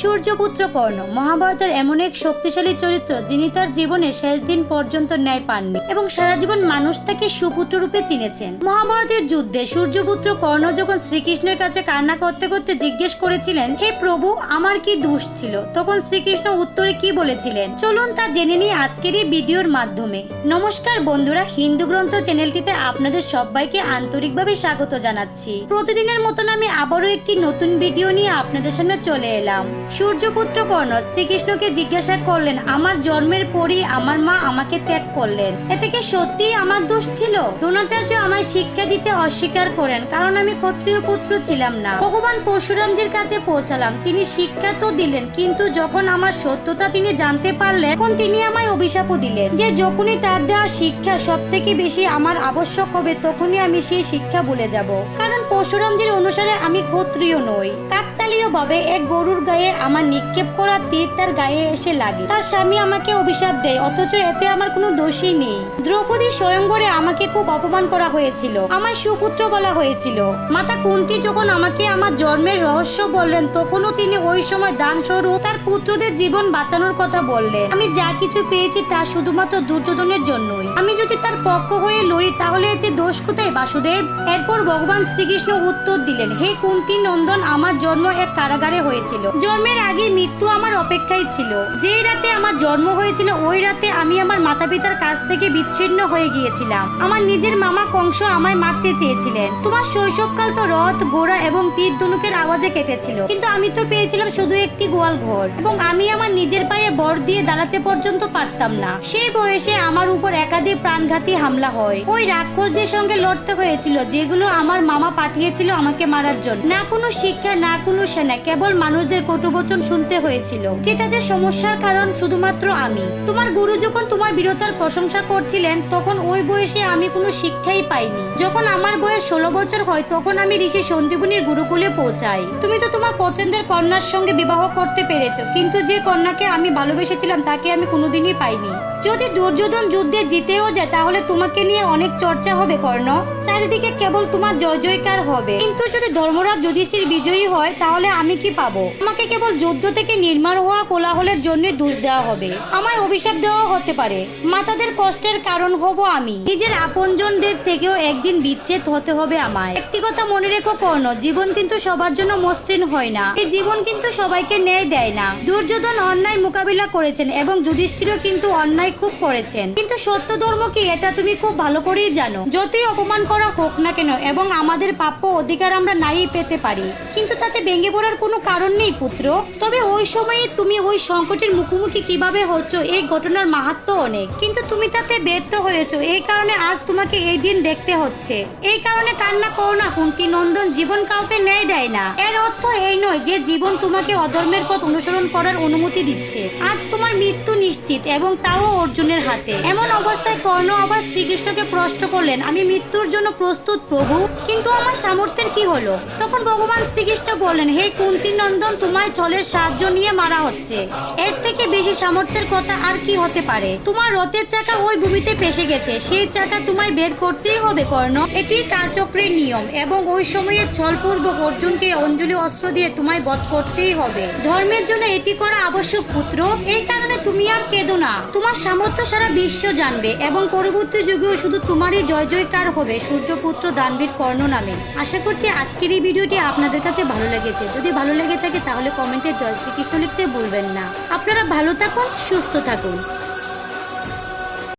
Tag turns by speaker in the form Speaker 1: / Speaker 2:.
Speaker 1: সূর্যপুত্র কর্ণ। মহাভারতের এমন এক শক্তিশালী চরিত্র যিনি তার জীবনে শেষ দিন পর্যন্ত ন্যায় পাননি এবং সারা জীবন মানুষ তাকে সুপুত্র রূপে চিনেছেন। মহাভারতের যুদ্ধে সূর্যপুত্র কর্ণ যখন শ্রীকৃষ্ণের কাছে কান্না করতে করতে জিজ্ঞেস করেছিলেন, হে প্রভু, আমার কি দোষ ছিল? তখন শ্রীকৃষ্ণ উত্তরে কি বলেছিলেন, চলুন তা জেনে নিই আজকের এই ভিডিওর মাধ্যমে। নমস্কার বন্ধুরা, হিন্দু গ্রন্থ চ্যানেলটিতে আপনাদের সবাইকে আন্তরিকভাবে স্বাগত জানাচ্ছি। প্রতিদিনের মতন আমি আবারও একটি নতুন ভিডিও নিয়ে আপনাদের সামনে চলে এলাম। সূর্যপুত্র কর্ণ শ্রীকৃষ্ণকে জিজ্ঞাসা করলেন, আমার জন্মের পরই আমার মা আমাকে ত্যাগ করলেন। এতে কি সত্যিই আমার দোষ ছিল? দ্রোণাচার্য আমায় শিক্ষা দিতে অস্বীকার করেন, কারণ আমি ক্ষত্রিয় পুত্র ছিলাম না। ভগবান পরশুরামজির কাছে পৌঁছালাম। তিনি শিক্ষা তো দিলেন, কিন্তু যখন আমার সত্যতা তিনি জানতে পারলেন, তখন তিনি আমায় অভিশাপও দিলেন। যে যখনই তার দেওয়া শিক্ষা সব থেকে বেশি আমার আবশ্যক হবে, তখনই আমি সেই শিক্ষা ভুলে যাব। কারণ পরশুরামজির অনুসারে আমি ক্ষত্রিয় নই। কাকতালীয় ভাবে এক গরুর গায়ে আমার নিক্ষেপ করা তীর তার গায়ে এসে লাগে। তার স্বামী আমাকে অভিশাপ দেয়, অথচ এতে আমার কোনো দোষই নেই। দ্রৌপদী স্বয়ংবরে আমাকে খুব অপমান করা হয়েছিল। আমায় সুপুত্র বলা হয়েছিল। মাতা কুন্তি যখন আমাকে আমার জন্মের রহস্য বললেন তখনও তিনি ওই সময় দান স্বরূপ তার পুত্রদের জীবন বাঁচানোর কথা বললেন। আমি যা কিছু পেয়েছি তা শুধুমাত্র দুর্যোধনের জন্যই। আমি যদি তার পক্ষ হয়ে লড়ি, তাহলে এতে দোষ কোথায়, বাসুদেব? এরপর ভগবান শ্রীকৃষ্ণ উত্তর দিলেন, হে কুন্তি নন্দন, আমার জন্ম এক কারাগারে হয়েছিল। জন্মের আগে মৃত্যু আমার অপেক্ষায় ছিল। যেই রাতে আমার জন্ম হয়েছিল, ওই রাতে আমি আমার মাতা পিতার কাছ থেকে বিচ্ছিন্ন হয়ে গিয়েছিলাম। আমার নিজের মামা কংস আমায় মারতে চেয়েছিলেন। তোমার শৈশবকাল তো রথ গোড়া এবং তীর ধনুকের আওয়াজে কেটেছিল। কিন্তু আমি তো পেয়েছিলাম শুধু একটি গোয়াল ঘর এবং আমি আমার নিজের পায়ে বর দিয়ে দাঁড়াতে পর্যন্ত পারতাম না। সেই বয়সে আমার উপর একাধিক প্রাণঘাতী হামলা হয়। ওই রাক্ষসদের সঙ্গে লড়তে হয়েছিল, যেগুলো আমার মামা পাঠিয়েছিল আমাকে মারার জন্য। না কোনো শিক্ষা, না কোনো সেনা, কেবল মানুষদের কটুবচন শুনতে হয়েছিল। যে তাদের সমস্যার কারণ শুধুমাত্র আমি। তোমার গুরু যখন তোমার বীরতার প্রশংসা করছিলেন, তখন ওই বয়সে আমি কোনো শিক্ষাই পাইনি। যখন আমার বয়স ষোলো বছর হয়, তখন আমি ঋষি সন্দীপনীর গুরুকুলে পৌঁছাই। তুমি তো তোমার পছন্দের কন্যার সঙ্গে বিবাহ করতে পেরেছ, কিন্তু যে কন্যাকে আমি ভালোবেসেছিলাম, তাকে আমি কোনোদিনই পাইনি। যদি দুর্যোধন যুদ্ধে জিতেও যায়, তাহলে তোমাকে নিয়ে অনেক চর্চা হবে, কর্ণ। চারিদিকে কেবল তোমার জয় জয়কার হবে। কিন্তু যদি ধর্মরাজ যুধিষ্ঠির বিজয়ী হয়, তাহলে আমি কি পাবো? আমাকে কেবল যুদ্ধ থেকে নির্মাণ হওয়া কোলাহলের জন্য দোষ দেওয়া হবে। আমায় অভিশাপ দেওয়া হতে পারে। মাতাদের কষ্টের কারণ হব আমি। নিজের আপনজনদের থেকেও একদিন বিচ্ছেদ হতে হবে আমায়। একটি কথা মনে রেখো কর্ণ, জীবন কিন্তু সবার জন্য মসৃণ হয় না। এই জীবন কিন্তু সবাইকে ন্যায় দেয় না। দুর্যোধন অন্যায় মোকাবিলা করেছেন এবং যুধিষ্ঠিরও কিন্তু অন্যায় খুব করেছেন। কিন্তু সত্য ধর্ম কি, এটা তুমি খুব ভালো করেই জানো। যতই অপমান করা হোক না কেন, এবং আমাদের প্রাপ্য অধিকার আমরা নাই পেতে পারি। কিন্তু তাতে ভেঙে পড়ার কোনো কারণ নেই, পুত্র। তবে ওই সময়ে তুমি ওই সংকটের মুখোমুখি কীভাবে হচ্ছ? এই ঘটনার মাহাত্ম অনেক। কিন্তু তুমি তাতে ব্যর্থ হয়েছো। এই কারণে আজ তোমাকে এই দিন দেখতে হচ্ছে। এই কারণে কান্না করো না কুন্তি নন্দন জীবন কাউকে ন্যায় দেয় না। এর অর্থ এই নয় যে জীবন তোমাকে অধর্মের পথ অনুসরণ করার অনুমতি দিচ্ছে। আজ তোমার মৃত্যু নিশ্চিত এবং তাও অর্জুনের হাতে। এমন অবস্থায় কর্ণ আবার শ্রীকৃষ্ণকে প্রশ্ন করলেন, আমি মৃত্যুর জন্য প্রস্তুত প্রভু? কিন্তু আমার সামর্থ্যের কি হলো? তখন ভগবান শ্রীকৃষ্ণ বললেন, হে কুন্তি নন্দন, তোমায় ছলের সাহায্য নিয়ে মারা হচ্ছে। এর থেকে বেশি সামর্থ্যের কথা আর কি হতে পারে? তোমার রথের চাকা ওই ভূমিতে ফেসে গেছে। সেই চাকা তোমায় বের করতেই হবে, কর্ণ। এটি কালচক্রের নিয়ম এবং ওই সময়ে ছলপূর্বক অর্জুনকে অঞ্জলি অস্ত্র দিয়ে তোমায় বধ করতেই হবে। ধর্মের জন্য এটি করা আবশ্যক, পুত্র। এই কারণে তুমি আর কেঁদো না। তোমার সামর্থ্য সারা বিশ্ব জানবে এবং পরবর্তী যুগেও শুধু তোমারই জয় জয়কার হবে, সূর্যপুত্র দানবীর কর্ণ নামে। আশা করছি আজকের এই ভিডিওটি আপনাদের কাছে ভালো লেগেছে। যদি ভালো লেগে থাকে তাহলে কমেন্টে জয় শ্রীকৃষ্ণ লিখতে ভুলবেন না। আপনারা ভালো থাকুন সুস্থ থাকুন।